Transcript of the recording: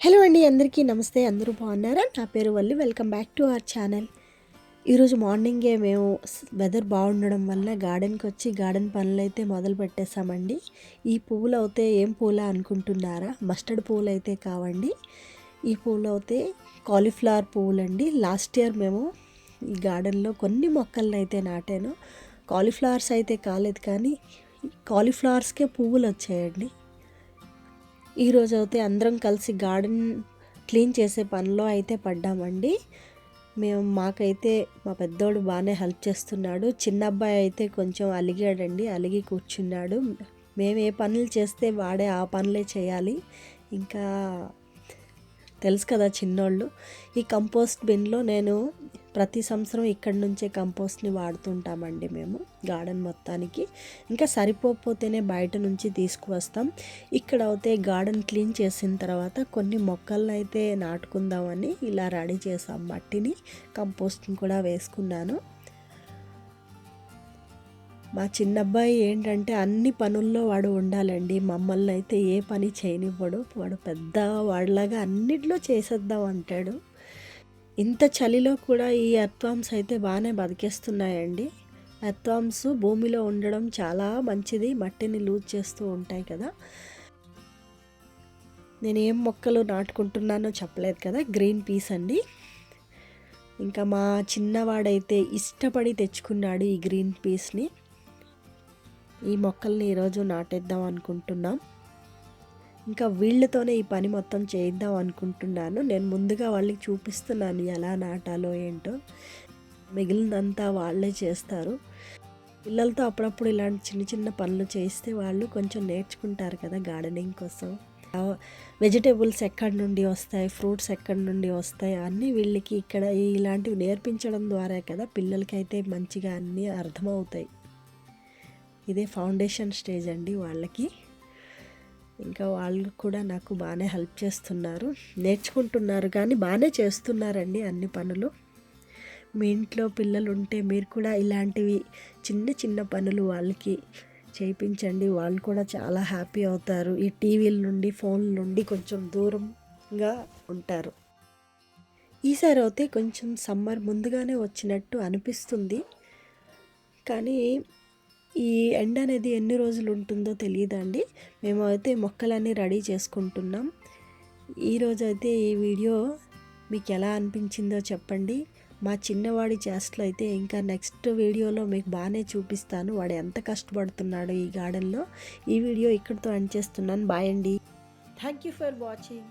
Hello అండి అందరికీ నమస్తే అందరూ బాగున్నారా? నా పేరు Valli welcome back to our channel. ఈరోజు మార్నింగే మేము వెదర్ బాగుండడం వల్ల గార్డెన్కి వచ్చి గార్డెన్ పనులు అయితే మొదలు పెట్టేశామండి. ఈ పువ్వులు అయితే ఏం పూల అనుకుంటున్నారా? మస్టర్డ్ పువ్వులు అయితే కావండి. ఈ పువ్వులు అయితే కాలీఫ్లవర్ పువ్వులు అండి లాస్ట్ ఇయర్ మేము ఈ గార్డెన్లో కొన్ని మొక్కలను అయితే నాటాను. కాలీఫ్లవర్స్ అయితే కాలేదు కానీ కాలీఫ్లవర్స్కే పువ్వులు వచ్చాయండి. ఈరోజు అయితే అందరం కలిసి గార్డెన్ క్లీన్ చేసే పనిలో అయితే పడ్డామండి. మేము మాకైతే మా పెద్దోడు బాగానే హెల్ప్ చేస్తున్నాడు. చిన్న అబ్బాయి అయితే కొంచెం అలిగాడండి అలిగి కూర్చున్నాడు. మేము ఏ పనులు చేస్తే వాడే ఆ పనులే చేయాలి. ఇంకా తెలుసు కదా చిన్నోళ్ళు. ఈ కంపోస్ట్ బిన్లో నేను ప్రతి సంవత్సరం ఇక్కడి నుంచే కంపోస్ట్ని వాడుతుంటామండి మేము గార్డెన్ మొత్తానికి. ఇంకా సరిపోకపోతేనే బయట నుంచి తీసుకువస్తాం. ఇక్కడ అయితే గార్డెన్ క్లీన్ చేసిన తర్వాత కొన్ని మొక్కలను అయితే నాటుకుందామని ఇలా రెడీ చేసాం మట్టిని కంపోస్ట్ని కూడా వేసుకున్నాను. మా చిన్నబ్బాయి ఏంటంటే అన్ని పనుల్లో వాడు ఉండాలండి. మమ్మల్ని అయితే ఏ పని చేయనివ్వడు. వాడు పెద్ద వాడిలాగా అన్నిట్లో చేసేద్దాం అంటాడు. ఇంత చలిలో కూడా ఈ అత్వాంస్ అయితే బాగానే బతికేస్తున్నాయండి. అత్వాంస్ భూమిలో ఉండడం చాలా మంచిది. మట్టిని లూజ్ చేస్తూ ఉంటాయి కదా. నేను ఏం మొక్కలు నాటుకుంటున్నానో చెప్పలేదు కదా. గ్రీన్ పీస్ అండి. ఇంకా మా చిన్నవాడైతే ఇష్టపడి తెచ్చుకున్నాడు ఈ గ్రీన్ పీస్ని. ఈ మొక్కల్ని ఈరోజు నాటేద్దాం అనుకుంటున్నాం. ఇంకా వీళ్ళతోనే ఈ పని మొత్తం చేయిద్దాం అనుకుంటున్నాను. నేను ముందుగా వాళ్ళకి చూపిస్తున్నాను ఎలా నాటాలో ఏంటో. మిగిలినంతా వాళ్ళే చేస్తారు. పిల్లలతో అప్పుడప్పుడు ఇలాంటి చిన్న చిన్న పనులు చేస్తే వాళ్ళు కొంచెం నేర్చుకుంటారు కదా గార్డెనింగ్ కోసం. వెజిటేబుల్స్ ఎక్కడి నుండి వస్తాయి ఫ్రూట్స్ ఎక్కడి నుండి వస్తాయి అన్నీ వీళ్ళకి ఇక్కడ ఇలాంటివి నేర్పించడం ద్వారా కదా పిల్లలకైతే మంచిగా అన్నీ అర్థమవుతాయి. ఇదే ఫౌండేషన్ స్టేజ్ అండి వాళ్ళకి. ఇంకా వాళ్ళు కూడా నాకు బాగానే హెల్ప్ చేస్తున్నారు. నేర్చుకుంటున్నారు కానీ బాగానే చేస్తున్నారండి అన్ని పనులు. మీ ఇంట్లో పిల్లలు ఉంటే మీరు కూడా ఇలాంటివి చిన్న చిన్న పనులు వాళ్ళకి చేయించండి వాళ్ళు కూడా చాలా హ్యాపీ అవుతారు. ఈ టీవీల నుండి ఫోన్ల నుండి కొంచెం దూరంగా ఉంటారు. ఈసారి అయితే కొంచెం సమ్మర్ ముందుగానే వచ్చినట్టు అనిపిస్తుంది. కానీ ఈ ఎండ అనేది ఎన్ని రోజులు ఉంటుందో తెలియదండి మేము అయితే మొక్కలన్నీ రెడీ చేసుకుంటున్నాం. ఈరోజు అయితే ఈ వీడియో మీకు ఎలా అనిపించిందో చెప్పండి. మా చిన్నవాడి చేష్టలు అయితే ఇంకా నెక్స్ట్ వీడియోలో మీకు బాగానే చూపిస్తాను. వాడు ఎంత కష్టపడుతున్నాడో ఈ గార్డెన్లో. ఈ వీడియో ఇక్కడితో ఎండ్ చేస్తున్నాను. బాయ్ అండి. Thank you for watching